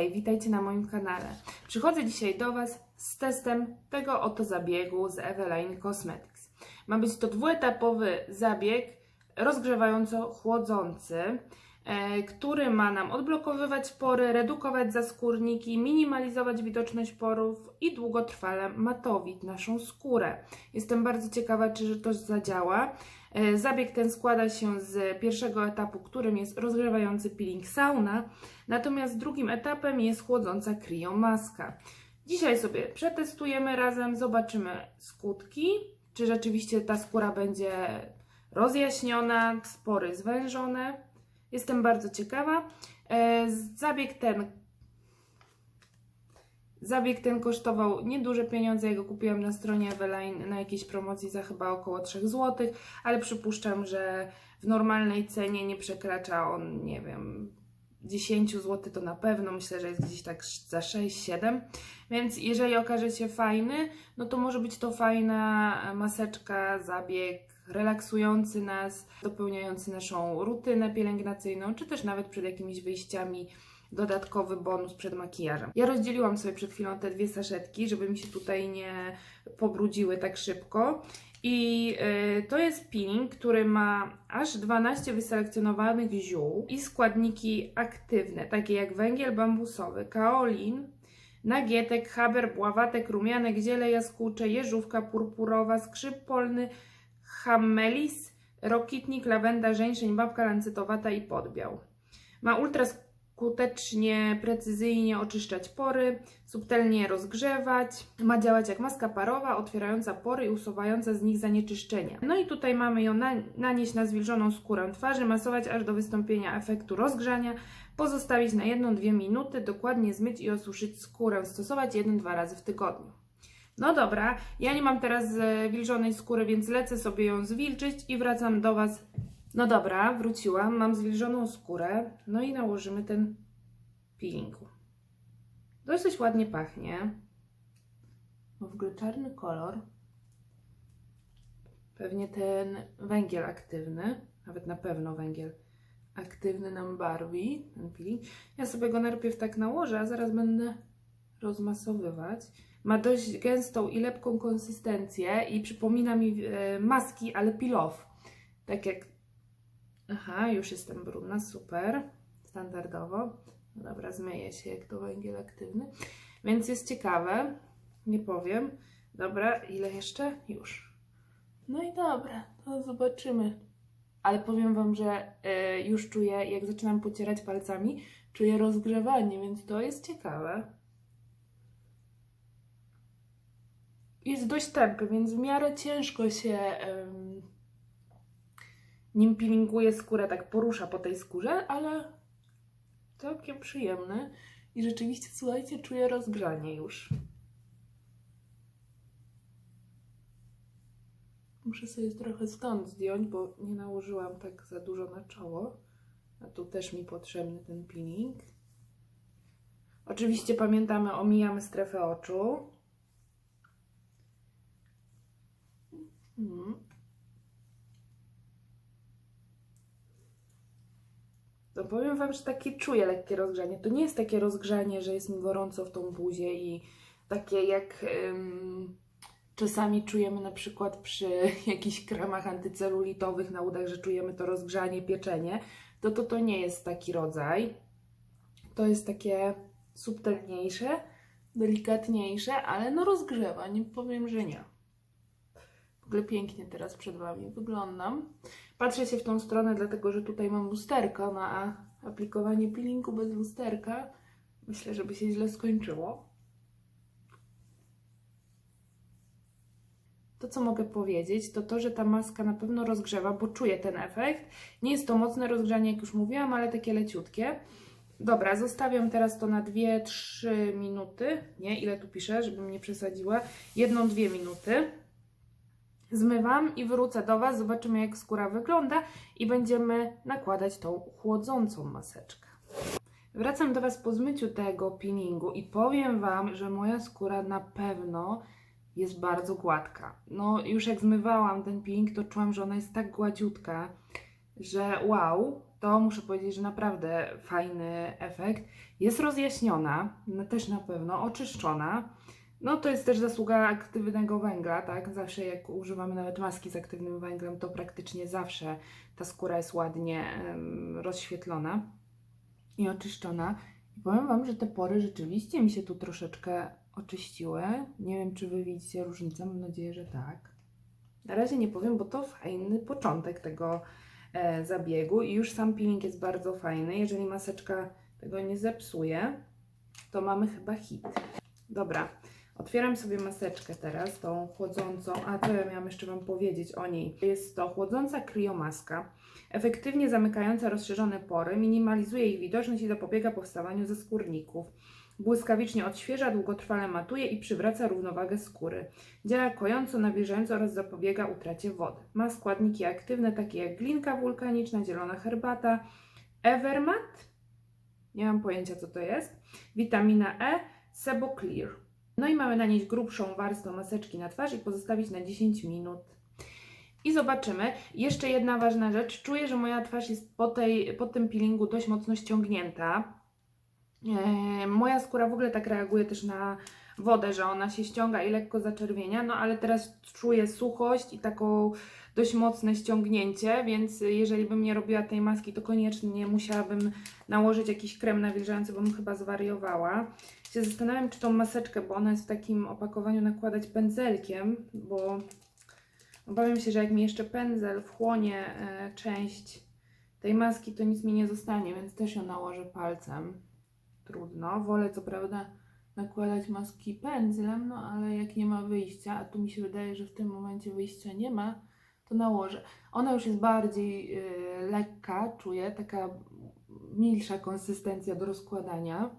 hej, witajcie na moim kanale. Przychodzę dzisiaj do Was z testem tego oto zabiegu z Eveline Cosmetics. Ma być to dwuetapowy zabieg rozgrzewająco-chłodzący, e, który ma nam odblokowywać pory, redukować zaskórniki, minimalizować widoczność porów i długotrwale matowić naszą skórę. Jestem bardzo ciekawa, czy to zadziała. E, Zabieg ten składa się z pierwszego etapu, którym jest rozgrzewający peeling sauna, natomiast drugim etapem jest chłodząca kriomaska. Dzisiaj sobie przetestujemy razem, zobaczymy skutki, czy rzeczywiście ta skóra będzie rozjaśniona, spory zwężone. Jestem bardzo ciekawa. E, Zabieg ten Zabieg ten kosztował nieduże pieniądze. Ja go kupiłam na stronie Eveline na jakiejś promocji za chyba około 3 zł, ale przypuszczam, że w normalnej cenie nie przekracza on, nie wiem, 10 zł to na pewno. Myślę, że jest gdzieś tak za 6-7. Więc jeżeli okaże się fajny, no to może być to fajna maseczka, zabieg relaksujący nas, dopełniający naszą rutynę pielęgnacyjną, czy też nawet przed jakimiś wyjściami dodatkowy bonus przed makijażem. Ja rozdzieliłam sobie przed chwilą te dwie saszetki, żeby mi się tutaj nie pobrudziły tak szybko. I y, to jest peeling, który ma aż 12 wyselekcjonowanych ziół i składniki aktywne, takie jak węgiel bambusowy, kaolin, nagietek, haber, bławatek, rumianek, ziele jaskółcze, jeżówka purpurowa, skrzyp polny, hammelis, rokitnik, lawenda, żeńszeń, babka lancytowata i podbiał. Ma ultra skutecznie, precyzyjnie oczyszczać pory, subtelnie rozgrzewać. Ma działać jak maska parowa, otwierająca pory i usuwająca z nich zanieczyszczenia. No i tutaj mamy ją na, nanieść na zwilżoną skórę twarzy, masować aż do wystąpienia efektu rozgrzania, pozostawić na 1-2 minuty, dokładnie zmyć i osuszyć skórę, stosować 1-2 razy w tygodniu. No dobra, ja nie mam teraz e, wilżonej skóry, więc lecę sobie ją zwilczyć i wracam do Was no dobra, wróciłam, mam zwilżoną skórę, no i nałożymy ten peeling. Dosyć ładnie pachnie. Ma w ogóle czarny kolor. Pewnie ten węgiel aktywny, nawet na pewno węgiel aktywny nam barwi ten peeling. Ja sobie go najpierw tak nałożę, a zaraz będę rozmasowywać. Ma dość gęstą i lepką konsystencję i przypomina mi e, maski, ale peel off. Tak jak Aha, już jestem brudna, super. Standardowo. No dobra, zmyję się jak to węgiel aktywny. Więc jest ciekawe, nie powiem. Dobra, ile jeszcze? Już. No i dobra, to zobaczymy. Ale powiem Wam, że y, już czuję, jak zaczynam pocierać palcami, czuję rozgrzewanie, więc to jest ciekawe. Jest dość tępy, więc w miarę ciężko się... ym, nim peelinguje skórę, tak porusza po tej skórze, ale całkiem przyjemny. I rzeczywiście, słuchajcie, czuję rozgrzanie już. Muszę sobie trochę stąd zdjąć, bo nie nałożyłam tak za dużo na czoło. A tu też mi potrzebny ten peeling. Oczywiście pamiętamy, omijamy strefę oczu. Mhm. Powiem Wam, że takie czuję lekkie rozgrzanie. To nie jest takie rozgrzanie, że jest mi gorąco w tą buzię i takie jak ym, czasami czujemy na przykład przy jakichś kremach antycelulitowych na udach, że czujemy to rozgrzanie, pieczenie. To to, to nie jest taki rodzaj. To jest takie subtelniejsze, delikatniejsze, ale no rozgrzewa. Nie powiem, że nie. Ogóle pięknie teraz przed Wami wyglądam. Patrzę się w tą stronę, dlatego że tutaj mam lusterko, no a aplikowanie peelingu bez lusterka myślę, żeby się źle skończyło. To, co mogę powiedzieć, to to, że ta maska na pewno rozgrzewa, bo czuję ten efekt. Nie jest to mocne rozgrzanie, jak już mówiłam, ale takie leciutkie. Dobra, zostawiam teraz to na 2-3 minuty. Nie, ile tu piszę, żebym nie przesadziła. Jedną, dwie minuty. Zmywam i wrócę do Was, zobaczymy jak skóra wygląda i będziemy nakładać tą chłodzącą maseczkę. Wracam do Was po zmyciu tego peelingu i powiem Wam, że moja skóra na pewno jest bardzo gładka. No już jak zmywałam ten peeling, to czułam, że ona jest tak gładziutka, że wow. to muszę powiedzieć, że naprawdę fajny efekt. Jest rozjaśniona, no też na pewno, oczyszczona. No to jest też zasługa aktywnego węgla, tak? Zawsze jak używamy nawet maski z aktywnym węglem, to praktycznie zawsze ta skóra jest ładnie rozświetlona i oczyszczona. I powiem Wam, że te pory rzeczywiście mi się tu troszeczkę oczyściły. Nie wiem, czy Wy widzicie różnicę, mam nadzieję, że tak. Na razie nie powiem, bo to fajny początek tego e, zabiegu i już sam peeling jest bardzo fajny. Jeżeli maseczka tego nie zepsuje, to mamy chyba hit. Dobra, otwieram sobie maseczkę teraz, tą chłodzącą. A co ja miałam jeszcze Wam powiedzieć o niej? Jest to chłodząca kriomaska, efektywnie zamykająca rozszerzone pory, minimalizuje ich widoczność i zapobiega powstawaniu ze skórników. Błyskawicznie odświeża, długotrwale matuje i przywraca równowagę skóry. Działa kojąco, nawilżająco oraz zapobiega utracie wody. Ma składniki aktywne takie jak glinka wulkaniczna, zielona herbata, Evermat, nie mam pojęcia co to jest, witamina E, Sebo Clear. No i mamy nanieść grubszą warstwę maseczki na twarz i pozostawić na 10 minut. I zobaczymy. Jeszcze jedna ważna rzecz. Czuję, że moja twarz jest po, tej, po tym peelingu dość mocno ściągnięta. E, moja skóra w ogóle tak reaguje też na wodę, że ona się ściąga i lekko zaczerwienia, no ale teraz czuję suchość i taką dość mocne ściągnięcie, więc jeżeli bym nie robiła tej maski, to koniecznie musiałabym nałożyć jakiś krem nawilżający, bo bym chyba zwariowała. Się zastanawiam, czy tą maseczkę, bo ona jest w takim opakowaniu, nakładać pędzelkiem, bo obawiam się, że jak mi jeszcze pędzel wchłonie e, część tej maski, to nic mi nie zostanie, więc też ją nałożę palcem trudno. Wolę co prawda nakładać maski pędzlem, no ale jak nie ma wyjścia, a tu mi się wydaje, że w tym momencie wyjścia nie ma, to nałożę. Ona już jest bardziej y, lekka, czuję, taka milsza konsystencja do rozkładania.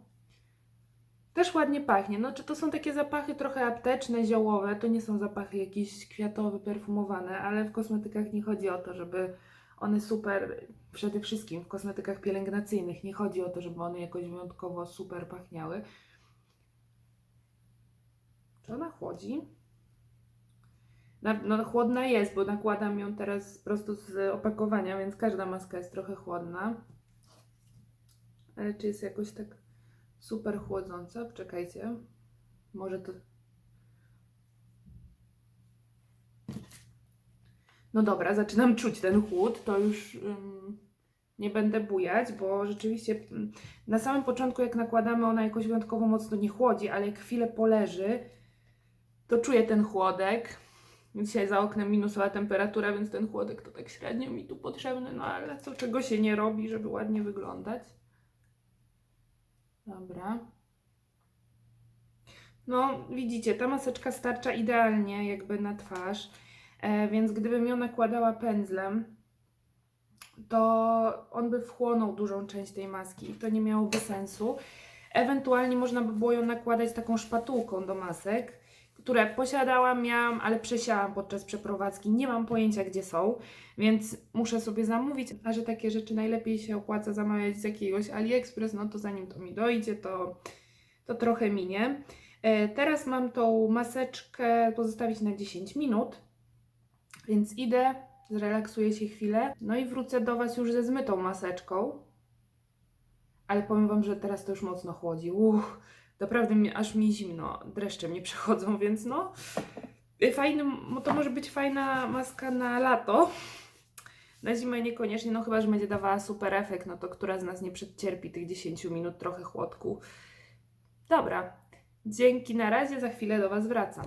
Też ładnie pachnie. No, czy to są takie zapachy trochę apteczne, ziołowe? To nie są zapachy jakieś kwiatowe, perfumowane, ale w kosmetykach nie chodzi o to, żeby one super, przede wszystkim w kosmetykach pielęgnacyjnych, nie chodzi o to, żeby one jakoś wyjątkowo super pachniały. Czy ona chłodzi? No chłodna jest, bo nakładam ją teraz prosto z opakowania, więc każda maska jest trochę chłodna. Ale czy jest jakoś tak super chłodząca? Czekajcie. Może to... No dobra, zaczynam czuć ten chłód, to już ym, nie będę bujać, bo rzeczywiście na samym początku jak nakładamy ona jakoś wyjątkowo mocno nie chłodzi, ale jak chwilę poleży, to czuję ten chłodek. Dzisiaj za oknem minusowa temperatura, więc ten chłodek to tak średnio mi tu potrzebny, no ale co czego się nie robi, żeby ładnie wyglądać. Dobra. No, widzicie, ta maseczka starcza idealnie jakby na twarz. E, więc gdybym ją nakładała pędzlem, to on by wchłonął dużą część tej maski i to nie miałoby sensu. Ewentualnie można by było ją nakładać taką szpatułką do masek, które posiadałam, miałam, ale przesiałam podczas przeprowadzki. Nie mam pojęcia, gdzie są, więc muszę sobie zamówić. A że takie rzeczy najlepiej się opłaca zamawiać z jakiegoś AliExpress, no to zanim to mi dojdzie, to, to trochę minie. E, teraz mam tą maseczkę pozostawić na 10 minut. Więc idę, zrelaksuję się chwilę, no i wrócę do Was już ze zmytą maseczką. Ale powiem Wam, że teraz to już mocno chłodzi. Uff, naprawdę mi, aż mi zimno, dreszcze mnie przechodzą, więc no. Fajny, to może być fajna maska na lato. Na zimę niekoniecznie, no chyba, że będzie dawała super efekt, no to która z nas nie przedcierpi tych 10 minut trochę chłodku. Dobra, dzięki, na razie, za chwilę do Was wracam.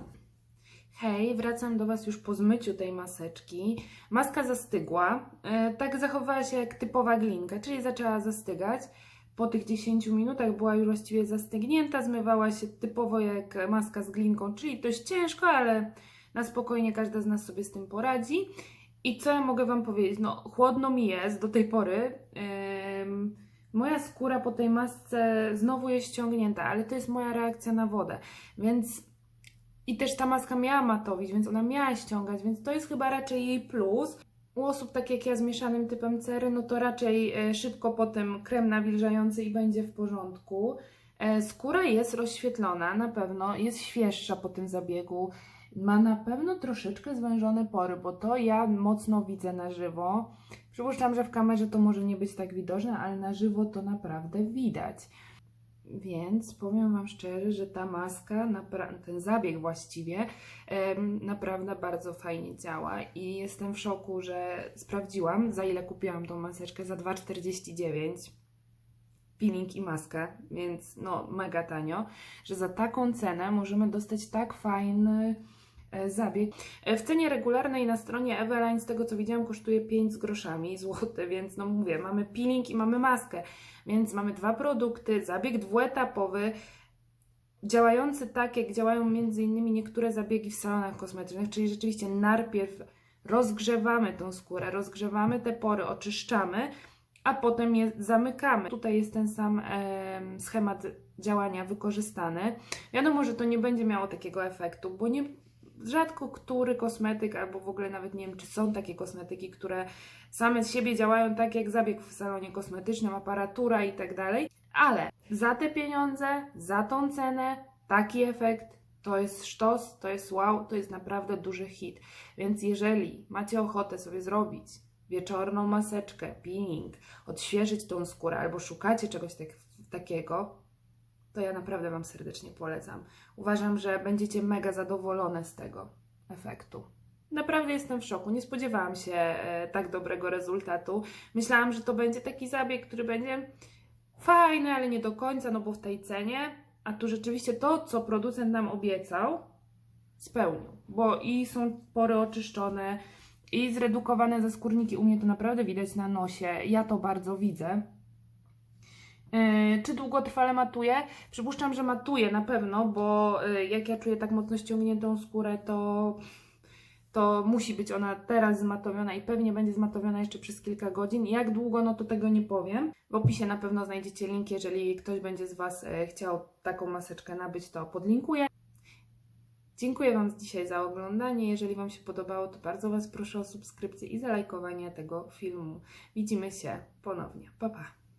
Hej, wracam do Was już po zmyciu tej maseczki. Maska zastygła. E, tak zachowała się jak typowa glinka, czyli zaczęła zastygać. Po tych 10 minutach była już właściwie zastygnięta, zmywała się typowo jak maska z glinką, czyli dość ciężko, ale na spokojnie każda z nas sobie z tym poradzi. I co ja mogę Wam powiedzieć? No, chłodno mi jest do tej pory. Ym, moja skóra po tej masce znowu jest ściągnięta, ale to jest moja reakcja na wodę, więc i też ta maska miała matowić, więc ona miała ściągać, więc to jest chyba raczej jej plus. U osób tak jak ja z mieszanym typem cery, no to raczej e, szybko potem krem nawilżający i będzie w porządku. E, skóra jest rozświetlona, na pewno, jest świeższa po tym zabiegu. Ma na pewno troszeczkę zwężone pory, bo to ja mocno widzę na żywo. Przypuszczam, że w kamerze to może nie być tak widoczne, ale na żywo to naprawdę widać. Więc powiem Wam szczerze, że ta maska, ten zabieg właściwie, naprawdę bardzo fajnie działa i jestem w szoku, że sprawdziłam, za ile kupiłam tą maseczkę, za 2,49 peeling i maskę, więc no mega tanio, że za taką cenę możemy dostać tak fajny zabieg. E, W cenie regularnej na stronie Eveline, z tego co widziałam, kosztuje 5 z groszami złote, więc no mówię, mamy peeling i mamy maskę, więc mamy dwa produkty, zabieg dwuetapowy, działający tak, jak działają między innymi niektóre zabiegi w salonach kosmetycznych, czyli rzeczywiście najpierw rozgrzewamy tą skórę, rozgrzewamy te pory, oczyszczamy, a potem je zamykamy. Tutaj jest ten sam em, schemat działania wykorzystany. Wiadomo, że to nie będzie miało takiego efektu, bo nie, rzadko który kosmetyk, albo w ogóle nawet nie wiem, czy są takie kosmetyki, które same z siebie działają tak jak zabieg w salonie kosmetycznym, aparatura i tak dalej, ale za te pieniądze, za tą cenę, taki efekt to jest sztos, to jest wow, to jest naprawdę duży hit. Więc jeżeli macie ochotę sobie zrobić wieczorną maseczkę, peeling, odświeżyć tą skórę albo szukacie czegoś tak, takiego, to ja naprawdę Wam serdecznie polecam. Uważam, że będziecie mega zadowolone z tego efektu. Naprawdę jestem w szoku. Nie spodziewałam się e, tak dobrego rezultatu. Myślałam, że to będzie taki zabieg, który będzie fajny, ale nie do końca, no bo w tej cenie. A tu rzeczywiście to, co producent nam obiecał, spełnił. Bo i są pory oczyszczone, i zredukowane ze skórniki. U mnie to naprawdę widać na nosie. Ja to bardzo widzę. Yy, Czy długotrwale matuje? Przypuszczam, że matuje na pewno, bo yy, jak ja czuję tak mocno ściągniętą skórę, to, to musi być ona teraz zmatowiona i pewnie będzie zmatowiona jeszcze przez kilka godzin. Jak długo, no to tego nie powiem. W opisie na pewno znajdziecie link, jeżeli ktoś będzie z Was yy, chciał taką maseczkę nabyć, to podlinkuję. Dziękuję Wam dzisiaj za oglądanie. Jeżeli Wam się podobało, to bardzo Was proszę o subskrypcję i zalajkowanie tego filmu. Widzimy się ponownie. Pa, pa.